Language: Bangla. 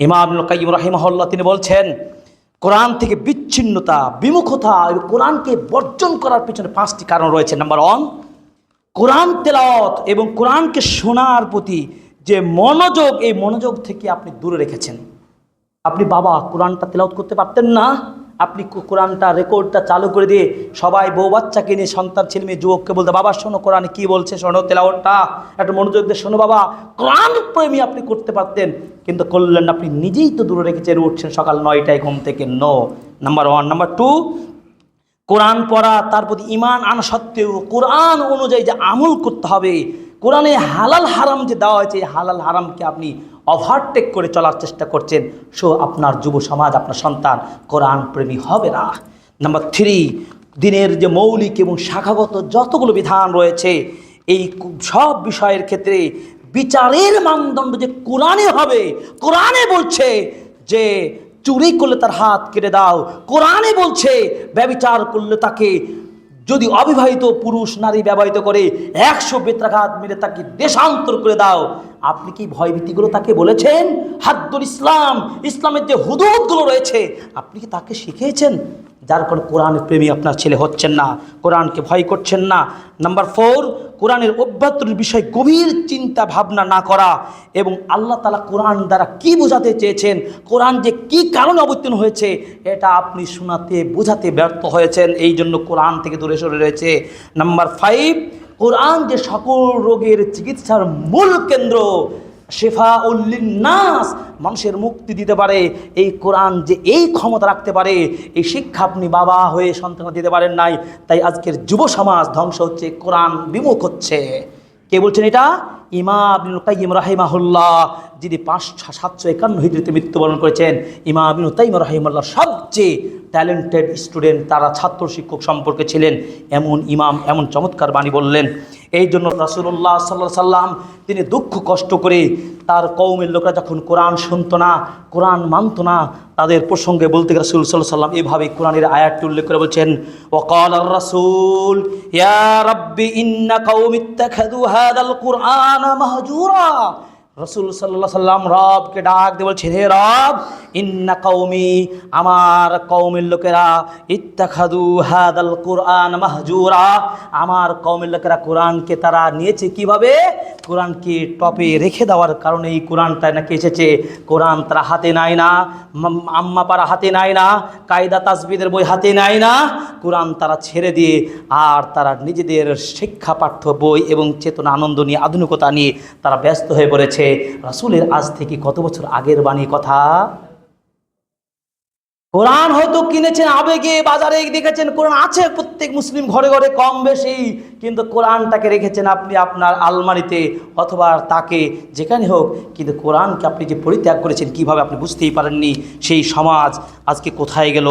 ইমাম কাইম রাহিমহল্লা তিনি বলছেন, কোরআন থেকে বিচ্ছিন্নতা, বিমুখতা এবং কোরআনকে বর্জন করার পিছনে পাঁচটি কারণ রয়েছে। নাম্বার ওয়ান, কোরআন তেলাওয়াত এবং কোরআনকে শোনার প্রতি যে মনোযোগ, এই মনোযোগ থেকে আপনি দূরে রেখেছেন। আপনি, বাবা, কোরআনটা তেলাওয়াত করতে পারতেন না। আপনি কোরআনটা, রেকর্ডটা চালু করে দিয়ে সবাই বউ বাচ্চাকে নিয়ে সন্তান, ছেলে মেয়ে, যুবককে বলতে, বাবা, শোনো কোরআনে কি বলছে? শোনো তেলাওয়াতটা। একটা মনোযোগ দিয়ে শোনো, বাবা, কোরআন প্রেমী আপনি করতে পারতেন, কিন্তু করলেন আপনি নিজেই তো দূরে রেখেছেন উঠছেন সকাল নয়টায় ঘুম থেকে। No number one number two কোরআন পড়া, তার প্রতি ইমান আনা সত্ত্বেও কোরআন অনুযায়ী যে আমল করতে হবে, কোরআনে হালাল হারাম যে দেওয়া হয়েছে হালাল হারামকে আপনি ওভারটেক করে চলার চেষ্টা করছেন। সো আপনার যুব সমাজ, আপনার সন্তান কোরআন প্রেমী হবে না। নাম্বার থ্রি দিনের যে মৌলিক এবং শাখাগত যতগুলো বিধান রয়েছে, এই সব বিষয়ের ক্ষেত্রে বিচারের মানদণ্ড যে কোরআনে হবে, কোরআনে বলছে যে চুরি করলে তার হাত কেটে দাও। কোরআনে বলছে, ব্যবিচার করলে তাকে যদি অবিবাহিত পুরুষ নারী ব্যবহৃত করে একশো বেত্রাঘাত মেরে তাকে দেশান্তর করে দাও, আপনি কি ভয়ভীতিগুলো তাকে বলেছেন? হাদ্দুল ইসলাম, ইসলামের যে হুদুদগুলো রয়েছে, আপনি কি তাকে শিখিয়েছেন? যার কারণে কোরআন প্রেমী আপনার ছেলে হচ্ছেন না, কোরআনকে ভয় করছেন না। নাম্বার ফোর, কোরআনের অভ্যন্তরীণ বিষয় গভীর চিন্তা ভাবনা না করা এবং আল্লাহ তালা কোরআন দ্বারা কি বোঝাতে চেয়েছেন, কোরআন যে কি কারণে অবতীর্ণ হয়েছে, এটা আপনি শোনাতে, বোঝাতে ব্যর্থ হয়েছেন। এই জন্য কোরআন থেকে দূরে সরে রয়েছে। নাম্বার ফাইভ কোরআন যে সকল রোগের চিকিৎসার মূল কেন্দ্র শেফা উল্লিন নাস মানুষের মুক্তি দিতে পারে। এই কোরআন যে এই ক্ষমতা রাখতে পারে, এই শিক্ষা আপনি বাবা হয়ে সন্তান দিতে পারেন নাই, তাই আজকের যুব সমাজ ধ্বংস হচ্ছে, কোরআন বিমুখ হচ্ছে। কে বলছেন এটা? ইমা আবিনুল কাইম রাহিমাহুল্লাহ, যিনি পাঁচ সাতশো একান্ন হিজড়িতে মৃত্যুবরণ করেছেন। ইমা আবিনুল তাইম রাহিমাল্লাহ সবচেয়ে ট্যালেন্টেড স্টুডেন্ট তারা ছাত্র শিক্ষক সম্পর্কে ছিলেন এমন ইমাম, এমন চমৎকার বাণী বললেন। এই জন্য রাসুল্লাহ সাল্লাহ সাল্লাম তিনি দুঃখ কষ্ট করে তার কৌমের লোকরা যখন কোরআন শুনত না, কোরআন মানত না, তাদের প্রসঙ্গে বলতে গেলে রাসুল সাল্লাহ সাল্লাম এইভাবে কোরআনের আয়াতটি উল্লেখ করে বলছেন ওকাল রাসুল, ইয়া রব্বি ইন্না কৌমিত্তাখাদু হাদাল কুরআন মাহজুরা। রসুল সাল্লাহ সাল্লাম রবকে ডাক দিয়ে বলছে, হে রব, ইন্না কৌমি আমার কৌমের লোকেরা ইত্তাখাদু হাদাল কোরআন মাহজুরা। আমার কৌমের লোকেরা কোরআনকে তারা নিয়েছে কীভাবে? কোরআনকে টপে রেখে দেওয়ার কারণে এই কোরআনটা নাকি এসেছে। কোরআন তারা হাতে নেয় না, মাম- আম্মা পাড়া হাতে নেয় না, কায়দা তাসবিদের বই হাতে নেয় না। কোরআন তারা ছেড়ে দিয়ে আর তারা নিজেদের শিক্ষা পাঠ্য বই এবং চেতনা, আনন্দ নিয়ে, আধুনিকতা নিয়ে তারা ব্যস্ত হয়ে পড়েছে। রাসূলের আজ থেকে কত বছর আগের বাণী কথা? কোরআন হয়তো কিনেছেন আবেগে, বাজারে দেখেছেন কোরআন আছে, প্রত্যেক মুসলিম ঘরে ঘরে কম বেশি, কিন্তু কোরআনটাকে রেখেছেন আপনি আপনার আলমারিতে অথবা তাকে যেখানে হোক, কিন্তু কোরআনকে আপনি যে পরিত্যাগ করেছেন, কীভাবে আপনি বুঝতেই পারেননি? সেই সমাজ আজকে কোথায় গেল?